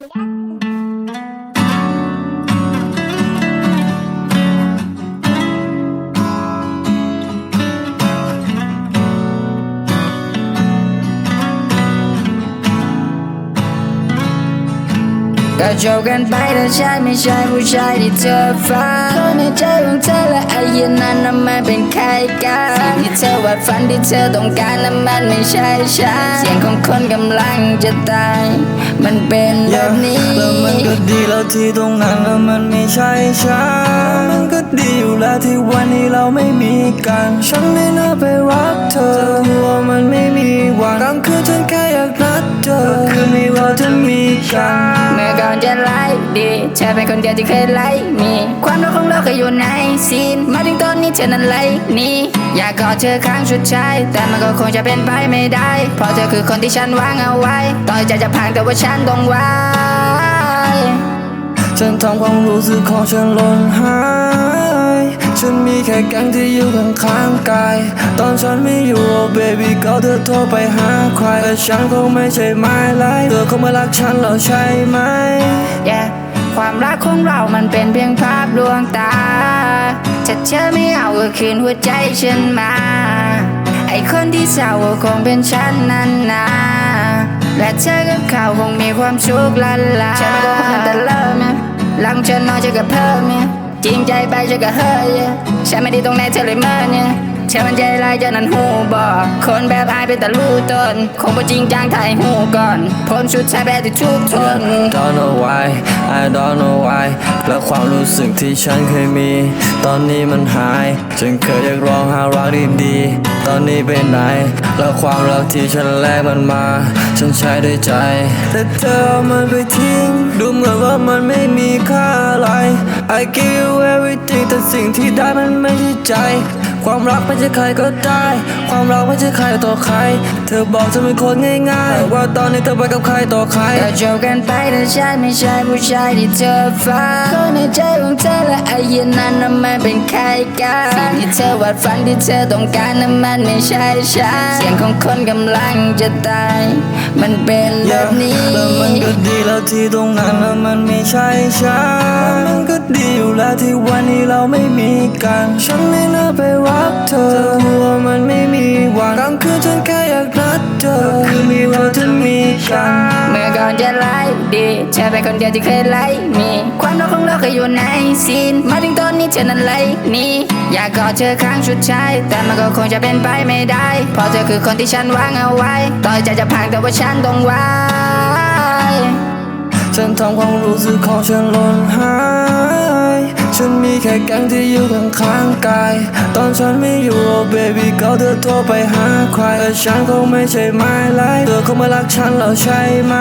Yeah. ก็จบกันไปแต่ฉันไม่ใช่ผู้ชายที่เธอฝันคนในใจของเธอและไอ้ยันนั้นน่ะมันเป็นใครกันสิ่งที่เธอวาดฝันที่เธอต้องการนั้นมันไม่ใช่ฉันเสียงของคนกำลังจะตาย มันเป็นแบบนี้แล้วมันก็ดีแล้วที่ตรงนั้นแล้วมันไม่ใช่ฉันมันก็ดีอยู่แล้วที่วันนี้เราไม่มีกันฉันไม่น่าไปรักเธอเพราะว่ามันไม่มีวันกลางคืนฉันแค่อยากนัดเธอคืนนี้เราจะ มีกันเมื่อก่อนจะไล่ดีเธอเป็นคนเดียวที่เคยไล่มีความรักของเราเคยอยู่ในซีนมาถึงตอนนี้เธอนั้นไล่หนี่อยากกอดเธอครั้งสุดท้ายแต่มันก็คงจะเป็นไปไม่ได้ เพราะเธอคือคนที่ฉันวางเอาไว้ต่อใจจะพังแต่ว่าฉันต้องไว้ฉันทำความรู้สึกของฉันหล่นหาย ฉันมีแค่แก๊งที่อยู่ข้างข้างๆกาย ตอนฉันไม่อยู่ oh baby ก็เธอโทรไปหาใครแต่ฉันคงไม่ใช่ไม้ไล่เธอคงไม่รักฉันแล้วใช่ไหม yeah ความรักของเรามันเป็นเพียงภาพลวงตาถ้าเธอไม่เอาก็คืนหัวใจฉันมา ไอคนที่เศร้าก็คงเป็นฉันนั่นนะและเธอกับเขาคงมีความสุขลันลาฉันไม่โกหกแต่เลิกนะหลังฉันนอนฉันก็เพิ่มเนี่ย จริงใจไปฉันก็เฮ้ยฉันไม่ได้ตรงไหนเธอเลยเมื่อเนี่ยเธอมันใจร้ายจนนั้นหูบอกคนแบบอายเป็นแต่รู้ตนคงบ่จริงจังถ่ายหูก่อนพ้นชุดชายแบบที่ทุกทน don't know why I don't know why และความรู้สึกที่ฉันเคยมี ตอนนี้มันหายฉันเคยเรียกร้องหารักดีๆตอนนี้ไปไหน แล้วความรักที่ฉันแลกมันมา ฉันใช้ด้วยใจ แต่เธอเอามันไปทิ้ง ดูเหมือนว่ามันไม่มีค่าอะไร I give you everything แต่สิ่งที่ได้มันไม่ใช่ใจ ความรักไม่ใช่ใครก็ได้ ความรักไม่ใช่ใครต่อใคร เธอบอกจะเป็นคนง่ายๆแต่ว่าตอนนี้เธอไปกับใครต่อใครก็จบกันไปแต่ฉันไม่ใช่ผู้ชายที่เธอฝันคนในใจของเธอและไอ้เหี้ยันนั้นน่ะมันเป็นใครกันสิ่งที่เธอวาดฝันที่เธอต้องการนั้นมันไม่ใช่ฉันเสียงของคนกำลังจะตาย มันเป็นแบบนี้แล้วมันก็ดีแล้วที่ตรงนั้นแล้วมันไม่ใช่ฉันมันก็ดีอยู่แล้วที่วันนี้เราไม่มีกัน ฉันไม่น่าไปรักเธอเพราะว่ามันไม่มีวันกลางคืนฉันแค่อยากนัดเธอคืนนี้เราจะมีกัน เมื่อก่อนจะไล่ดีเธอเป็นคนเดียวที่เคยไล่มี ความรักของเราเคยอยู่ในซีน มาถึงตอนนี้เธอนั้นไล่นี่อยากกอดเธอครั้งสุดท้ายแต่มันก็คงจะเป็นไปไม่ได้ เพราะเธอคือคนที่ฉันวางเอาไว้ ต่อใจจะพังแต่ว่าฉันต้องไว้ฉันทำความรู้สึกของฉันหล่นหาย ฉันมีแค่แก๊งที่อยู่ข้างข้างกาย ตอนฉันไม่อยู่ oh baby ก็เธอโทรไปหาใครแต่ฉันคงไม่ใช่ไม้ไล่เธอคงไม่รักฉันแล้วใช่ไหม